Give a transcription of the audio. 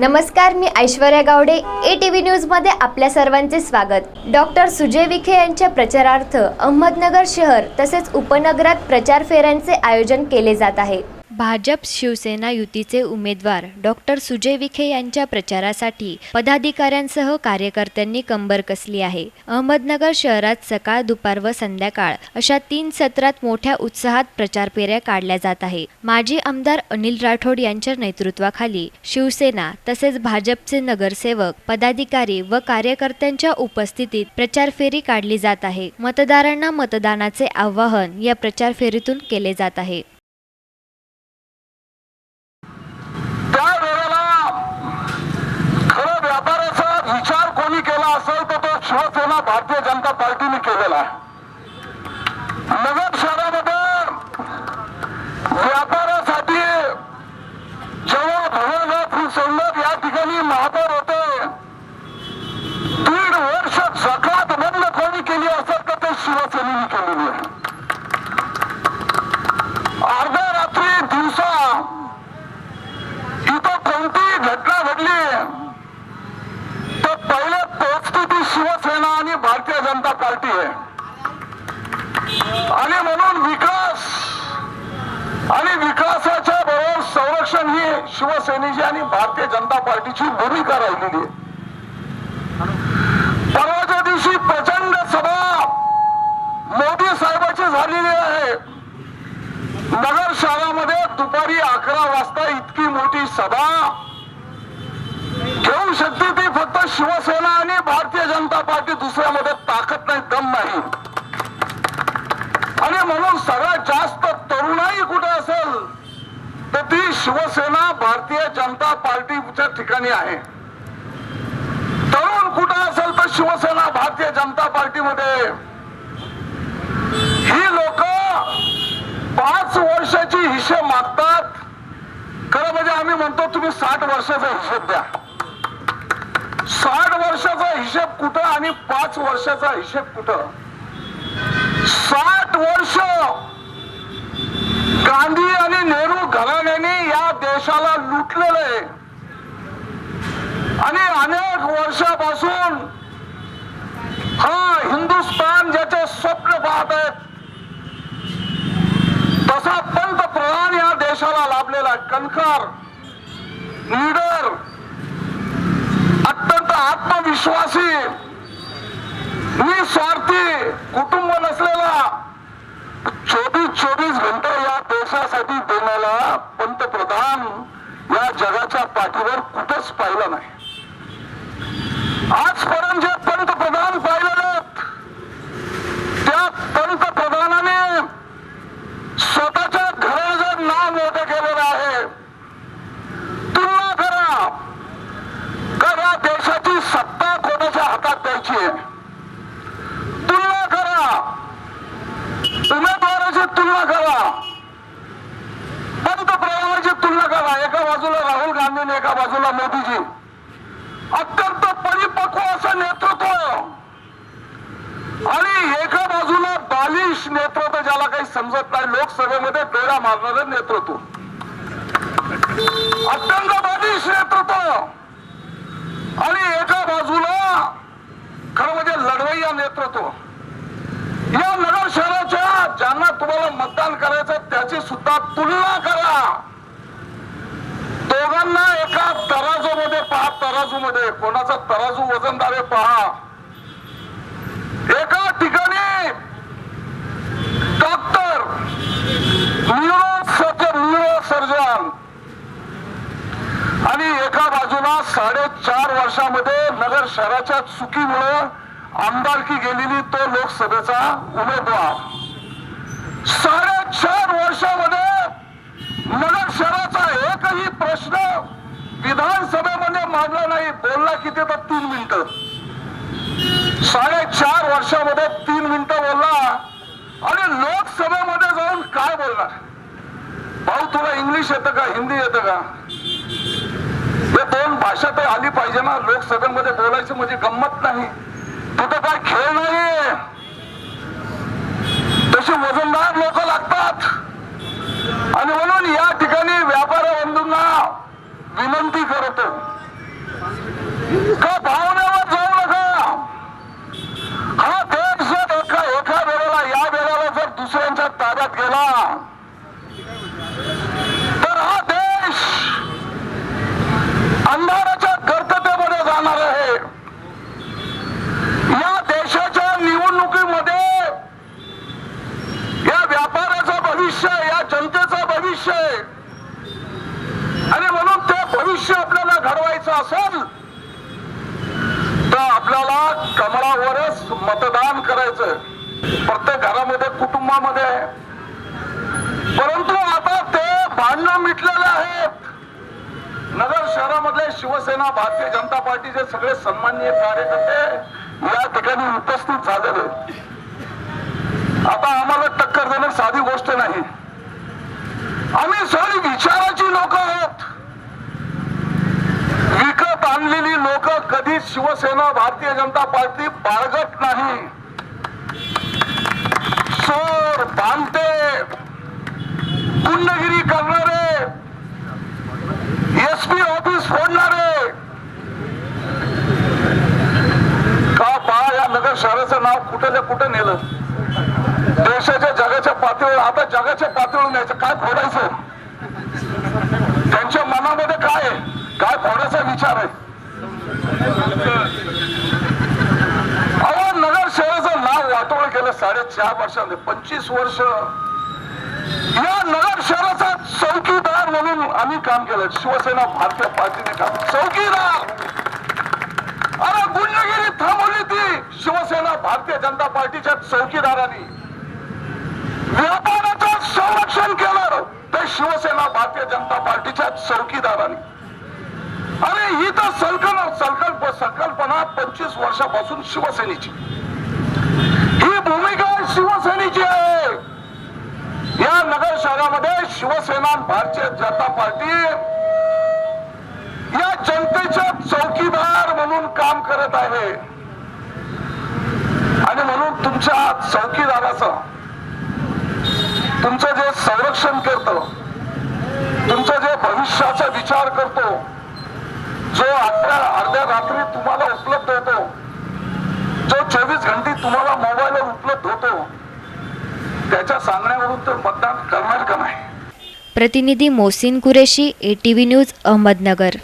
नमस्कार मी Aishwarya Gawde A T V न्यूजमध्ये आपल्या सर्वांचे स्वागत. डॉक्टर सुजय विखे यांच्या प्रचारार्थ अहमदनगर शहर तसेच उपनगरात प्रचार फेऱ्यांचे आयोजन केले जात आहे. भाजप शिवसेना युतीचे उमेदवार डॉक्टर सुजय विखे यांच्या प्रचारासाठी पदाधिकाऱ्यांसह कार्यकर्त्यांनी कंबर कसली आहे. अहमदनगर शहरात सकाळ दुपार व संध्याकाळ अशा तीन सत्रात मोठ्या उत्साहात प्रचार फेऱ्या काढल्या जात आहे. माजी आमदार अनिल राठोड यांच्या नेतृत्वाखाली शिवसेना तसेच भाजपचे नगरसेवक पदाधिकारी व कार्यकर्त्यांच्या उपस्थितीत प्रचार फेरी काढली जात आहे. मतदारांना मतदानाचे आवाहन या प्रचार फेरीतून केले जात आहे. from ही शिवसेनेची आणि भारतीय जनता पार्टीची भूमिका राहिलेली आहे. परवाच्या दिवशी प्रचंड सभा मोदी साहेबाची झालेली आहे. नगर शहरामध्ये दुपारी अकरा वाजता इतकी मोठी सभा. घेऊ शकते ती फक्त शिवसेना आणि भारतीय जनता पार्टी दुसऱ्यामध्ये ताकद नाही दम नाही. आणि म्हणून सगळ्यात जास्त तरुणाई कुठे असेल? तर ती शिवसेना भारतीय जनता पार्टीच्या ठिकाणी आहे. तरुण कुठं असेल तर शिवसेना भारतीय जनता पार्टीमध्ये? ही लोक पाच वर्षाची हिशेब मागतात. खरं म्हणजे आम्ही म्हणतो तुम्ही साठ वर्षाचा हिशेब द्या. साठ वर्षाचा हिशेब कुठं आणि पाच वर्षाचा हिशेब कुठं? साठ वर्ष गांधी आणि नेहरू घराण्याने देशाला लुटलेलं आहे. आणि अनेक वर्षापासून हा हिंदुस्थान ज्याचे स्वप्न पाहत आहेत तसा पंतप्रधान या देशाला लाभलेला आहे. कणखर लीडर अत्यंत आत्मविश्वासी निस्वार्थी कुटुंब नसलेला चोवीस चोवीस घंटे विकासासाठी देशासाठी पंतप्रधान या जगाच्या पाठीवर कुठंच पाहिलं नाही. आजपर्यंत जे पंतप्रधान पाहिलेले त्या पंतप्रधानाने स्वतःच्या घराचं नाव मोठं केलेलं आहे तुलना करा का या देशाची सत्ता कोणाच्या हातात द्यायची आहे? तुलना करा उमेदवाराची तुलना करा पंतप्रधानाची तुलना करा एका बाजूला राहुल गांधी आणि एका बाजूला मोदीजी अत्यंत परिपक्व असं नेतृत्व आणि एका बाजूला बालिश नेतृत्व ज्याला काही समजत नाही लोकसभेमध्ये मारणारं नेतृत्व. अत्यंत नेतृत्व. आणि एका बाजूला खरं म्हणजे लढवय्या नेतृत्व. या नगर शहराच्या ज्यांना तुम्हाला मतदान करायचं त्याची सुद्धा तुलना करा. दोघांना एका तराजू मध्ये पहा तराजू मध्ये कोणाचा तराजू वजनदार आहे पहा एका ठिकाणी डॉक्टर न्यूरो सर्जन आणि एका बाजूला साडेचार वर्षामध्ये नगर शहराच्या चुकीमुळे आमदारकी गेलेली तो लोकसभेचा उमेदवार. साडेचार वर्षामध्ये नगर शहराचा एकही प्रश्न विधानसभेमध्ये मांडला नाही बोलला किती तर तीन मिनिट. साडेचार वर्षामध्ये तीन मिनिटं बोलला आणि लोकसभेमध्ये जाऊन काय बोलणार? भाऊ तुला इंग्लिश येतं का? हिंदी येतं का? हे दोन भाषा तर आली पाहिजे ना. लोकसभेमध्ये बोलायचं म्हणजे गंमत नाही. तिथं काय खेळ नाही तशी वजनदार लोक लागतात. आणि म्हणून या ठिकाणी व्यापार बंधूंना विनंती करतो. का भावनेवर जाऊ नका. हा देश जर एका एका वेळेला या वेळेला जर दुसऱ्यांच्या ताब्यात गेला हा जनतेचा भविष्य आहे. आणि म्हणून ते भविष्य आपल्याला घडवायचं असेल तर आपल्याला कमळावरच मतदान करायचं प्रत्येक घरामध्ये कुटुंबामध्ये परंतु आता ते भांडण मिटलेले आहेत नगर शहरामधले शिवसेना भारतीय जनता पार्टीचे सगळे सन्माननीय कार्यकर्ते या ठिकाणी उपस्थित झालेले आता आम्हाला टक्कर देणं साधी गोष्ट नाही. आम्ही सर विचाराची लोक आहोत. विकत आणलेली लोक कधीच शिवसेना भारतीय जनता पार्टी बाळगत नाही. चोर बांधते गुंडगिरी करणारे एसपी ऑफिस फोडणारे. का बा या नगर शहराचं नाव कुठे कुठे नेलं? देशाच्या जगाच्या पातळीवर आता जगाच्या जाऊन न्यायचं काय फोडायचं त्यांच्या मनामध्ये काय आहे? काय फोडायचा विचार आहे? अहो नगर शहराचं नाव वाटोळ केलं साडेचार वर्षांमध्ये पंचवीस वर्ष. या नगर शहराचा चौकीदार म्हणून आम्ही काम केलं. शिवसेना भारतीय पार्टीने काम चौकीदार! अरे गुंडगिरी थांबवली ती शिवसेना भारतीय जनता पार्टीच्या चौकीदारांनी. संरक्षण केलं. तर शिवसेना भारतीय जनता पार्टीच्या चौकीदारांनी. आणि ही तर संकल्प संकल्प संकल्पना पंचवीस वर्षापासून शिवसेनेची. ही भूमिका शिवसेनेची आहे. या नगर शहरामध्ये शिवसेना भारतीय जनता पार्टी या जनतेच्या चौकीदार म्हणून काम करत आहे. आणि म्हणून तुमच्या चौकीदाराचं तुमचं जे संरक्षण करतो तुमचं जे भविष्याचा विचार करतो जो अर्ध्या अर्ध्या रात्री तुम्हाला उपलब्ध होतो जो चोवीस घंटे तुम्हाला मोबाईलवर उपलब्ध होतो त्याच्या सांगण्यावरून तर मतदान करणार का नाही? प्रतिनिधी Mohsin Qureshi A T V news Ahmednagar.